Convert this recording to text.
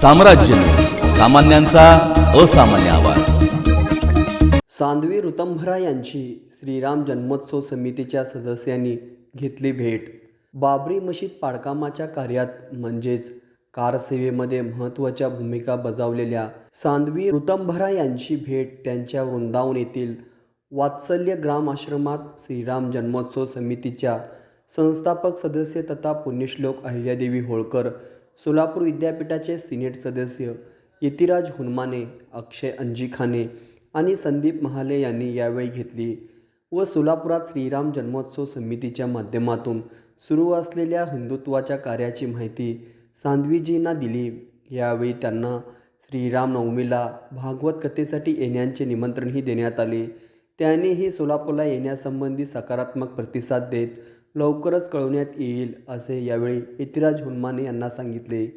साम्राज्य. सामान्यांचा असामान्य आवाज. सांदवी ऋतंभरा यांची श्रीराम जन्मोत्सव समितीच्या सदस्यांनी घेतली भेट. बाबरी मशीद पाडकामाच्या कार्यात म्हणजेच कारसेवेमध्ये महत्त्वाच्या भूमिका बजावलेल्या सांदवी ऋतंभरा यांची भेट त्यांच्या वृंदावन येथील वात्सल्य ग्राम आश्रमात श्रीराम जन्मोत्सव समितीच्या संस्थापक सदस्य तथा पुण्यश्लोक अहिल्यादेवी होळकर सोलापूर विद्यापीठाचे सिनेट सदस्य यतिराज हुनमाने अक्षय अंजिखाने आणि संदीप महाले यांनी यावेळी घेतली व सोलापुरात श्रीराम जन्मोत्सव समितीच्या माध्यमातून सुरू असलेल्या हिंदुत्वाच्या कार्याची माहिती सांधवीजींना दिली. यावेळी त्यांना श्रीराम नवमीला भागवत कथेसाठी येण्याचे निमंत्रणही देण्यात आले. त्यांनीही सोलापूरला येण्यासंबंधी सकारात्मक प्रतिसाद देत लवकरच कळवण्यात येईल असे यावेळी इतिराज हुनमाने यांना सांगितले.